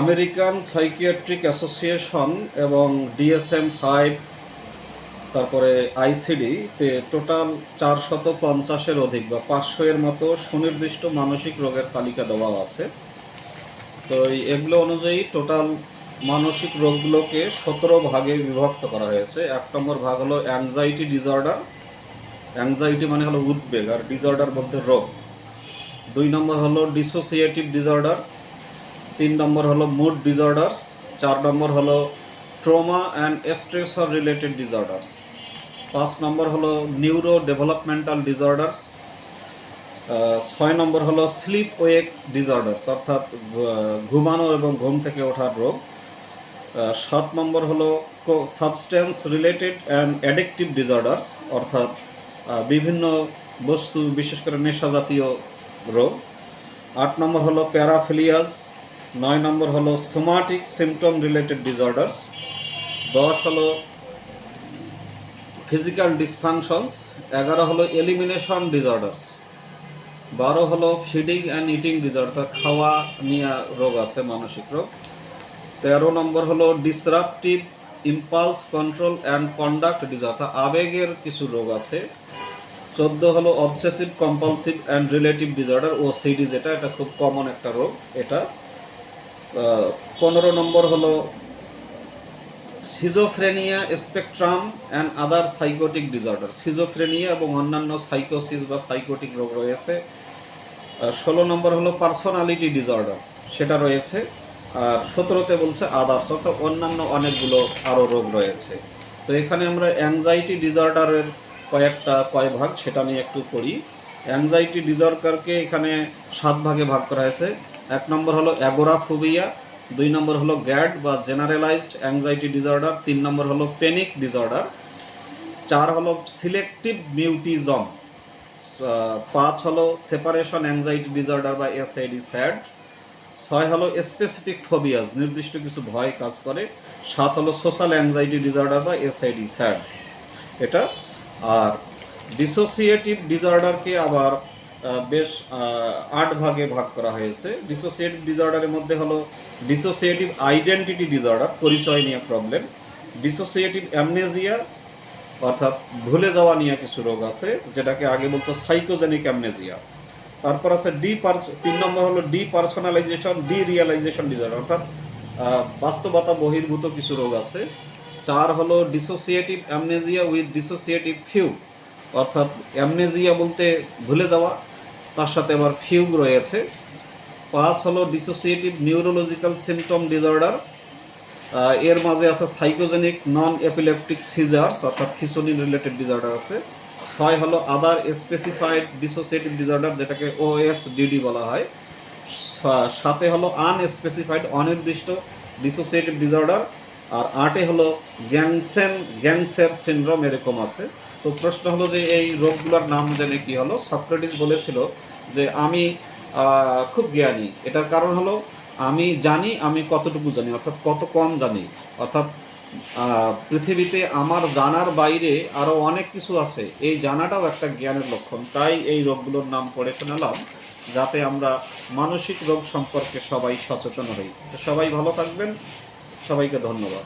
American psychiatric association এবং DSM five, তারপরে ICD তে টোটাল চারশত পঞ্চাশের অধিক বা পাঁচশো এর মতো সুনির্দিষ্ট মানসিক রোগের তালিকা দেওয়া আছে। তো এগুলো অনুযায়ী টোটাল মানসিক রোগগুলোকে সতেরো ভাগে বিভক্ত করা হয়েছে। এক নম্বর ভাগ হলো অ্যাংজাইটি ডিসঅর্ডার অ্যাংজাইটি মানে হলো উদ্বেগ আর ডিসঅর্ডার বলতে রোগ। দুই নম্বর হলো ডিসোসিয়েটিভ ডিসঅর্ডার তিন নম্বর হলো মুড ডিসঅর্ডার্স চার নম্বর হলো trauma and stressor related disorders পাঁচ নম্বর হলো নিউরো ডেভেলপমেন্টাল ডিসঅর্ডার্স ছয় নম্বর হলো স্লিপ ওয়েক ডিসঅর্ডার্স অর্থাৎ ঘুমানো এবং ঘুম থেকে ওঠার রোগ। সাত নম্বর হলো substance related and addictive disorders অর্থাৎ বিভিন্ন বস্তু, বিশেষ করে নেশা জাতীয় রোগ। আট নম্বর হলো প্যারাফিলিয়াস নয় নম্বর হলো সোমাটিক সিমটম রিলেটেড ডিসঅর্ডার্স দশ হলো ফিজিক্যাল ডিসফাংশনস এগারো হলো এলিমিনেশন ডিসঅর্ডার্স বারো হলো ফিডিং অ্যান্ড ইটিং ডিসঅর্ডার অর্থাৎ খাওয়া নিয়ে রোগ আছে, মানসিক রোগ। তেরো নম্বর হলো disruptive impulse control and conduct disorder আবেগের কিছু রোগ আছে। চোদ্দ হলো obsessive compulsive and relative disorder O CD যেটা, এটা খুব কমন একটা রোগ, এটা। পনেরো নম্বর হলো schizophrenia spectrum and other psychotic disorder schizophrenia এবং অন্যান্য সাইকোসিস বা সাইকোটিক রোগ রয়েছে। ষোলো নম্বর হলো পার্সোনালিটি ডিসঅর্ডার সেটা রয়েছে। আর সতেরোতে বলছে আদার্স অর্থাৎ অন্যান্য অনেকগুলো আরও রোগ রয়েছে। তো এখানে আমরা অ্যাংজাইটি ডিসঅর্ডারের কয়েকটা, কয় ভাগ সেটা নিয়ে একটু পড়ি। অ্যাংজাইটি ডিসঅর্ডারকে এখানে সাত ভাগে ভাগ করা হয়েছে। এক নম্বর হলো অ্যাগোরাফোবিয়া, দুই নম্বর হলো গ্যাড বা জেনারেলাইজড অ্যাংজাইটি ডিসঅর্ডার, তিন নম্বর হলো পেনিক ডিসঅর্ডার। চার হলো সিলেক্টিভ মিউটিজম পাঁচ হলো সেপারেশন অ্যাংজাইটি ডিসঅর্ডার বা এসআইডি স্যাড, ছয় হলো স্পেসিফিক ফোবিয়াস, নির্দিষ্ট কিছু ভয় কাজ করে, সাত হলো সোশ্যাল অ্যাংজাইটি ডিসঅর্ডার বা এসআইডি স্যাড। এটা আর ডিসোসিয়েটিভ ডিসঅর্ডারকে আবার বেশ আট ভাগে ভাগ করা হয়েছে। ডিসোসিয়েটিভ ডিসঅর্ডারের মধ্যে হলো ডিসোসিয়েটিভ আইডেন্টিটি ডিসঅর্ডার পরিচয় নিয়ে প্রবলেম ডিসোসিয়েটিভ অ্যামনেজিয়া অর্থাৎ ভুলে যাওয়া নিয়ে কিছু রোগ আছে, যেটাকে আগে বলতো সাইকোজেনিক অ্যামনেজিয়া তারপর আছে ডি তিন নম্বর হলো depersonalisation derealisation disorder অর্থাৎ বাস্তবতা বহির্ভূত কিছু রোগ আছে। চার হলো dissociative amnesia with dissociative fugue অর্থাৎ অ্যামনেজিয়া বলতে ভুলে যাওয়া, তার সাথে আবার ফিউগ রয়েছে। পাঁচ হলো ডিসোসিয়েটিভ নিউরোলজিক্যাল সিমটম ডিসঅর্ডার এর মাঝে আছে সাইকোজেনিক নন এপিলেপটিক সিজার্স অর্থাৎ খিচুনি রিলেটেড ডিসঅর্ডার আছে। ছয় হলো আদার স্পেসিফাইড ডিসোসিয়েটিভ ডিসঅর্ডার যেটাকে ওএসডিডি বলা হয়। সা- সাতে হলো আনস্পেসিফাইড অনির্দিষ্ট ডিসোসিয়েটিভ ডিসঅর্ডার আর আটে হলো গ্যাংসেন, গ্যাংসের সিনড্রোম এরকম আছে। তো প্রশ্ন হলো যে এই রোগগুলোর নাম জেনে কি হলো? সক্রেটিস বলেছিল যে আমি খুব জ্ঞানী। এটার কারণ হলো আমি জানি, আমি কতটুকু জানি, অর্থাৎ কত কম জানি। অর্থাৎ পৃথিবীতে আমার জানার বাইরে আরও অনেক কিছু আছে। এই জানাটাও একটা জ্ঞানের লক্ষণ। তাই এই রোগগুলোর নাম পড়ে শোনালাম, যাতে আমরা মানসিক রোগ সম্পর্কে সবাই সচেতন হই। সবাই ভালো থাকবেন। সবাইকে ধন্যবাদ।